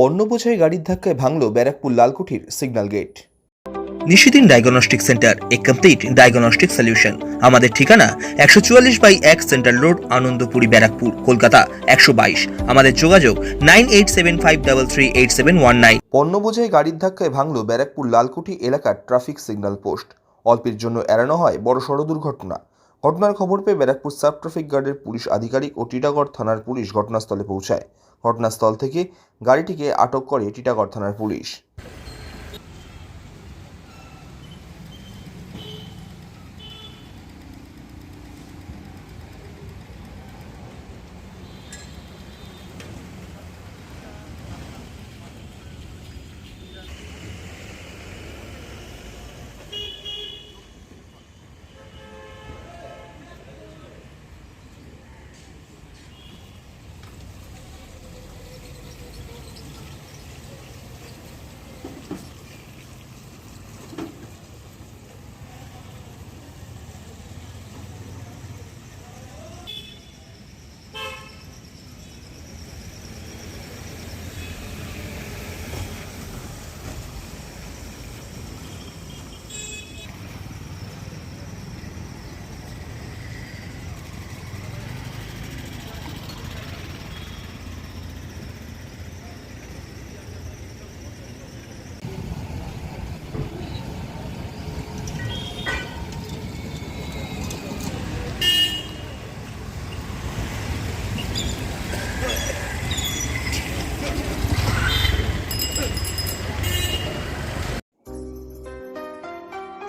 পণ্য বোঝাই গাড়ির ধাক্কায় ভাঙল Barrackpore লালকুঠির signal gate. Nishidin diagnostic centre এ কমপ্লিট ডায়াগনস্টিক সলিউশন আমাদের ঠিকানা একশো চুয়াল্লিশ বাই এক সেন্ট্রাল রোড আনন্দপুরি ব্যারাকপুর কলকাতা একশো বাইশ। আমাদের যোগাযোগ nine eight seven five double three eight seven one nine. পণ্য বোঝাই গাড়ির ধাক্কায় ভাঙল ব্যারাকপুর লালকুঠি এলাকার ট্রাফিক সিগন্যাল পোস্ট। অল্পের জন্য এড়ানো হয় বড়সড় দুর্ঘটনা। ঘটনার খবর পেয়ে ব্যারাকপুর সাব ট্রাফিক গার্ডের পুলিশ আধিকারিক ও টিটাগড় থানার পুলিশ ঘটনাস্থলে পৌঁছায়। ঘটনাস্থল থেকে গাড়িটিকে আটক করে টিটাগড় থানার পুলিশ।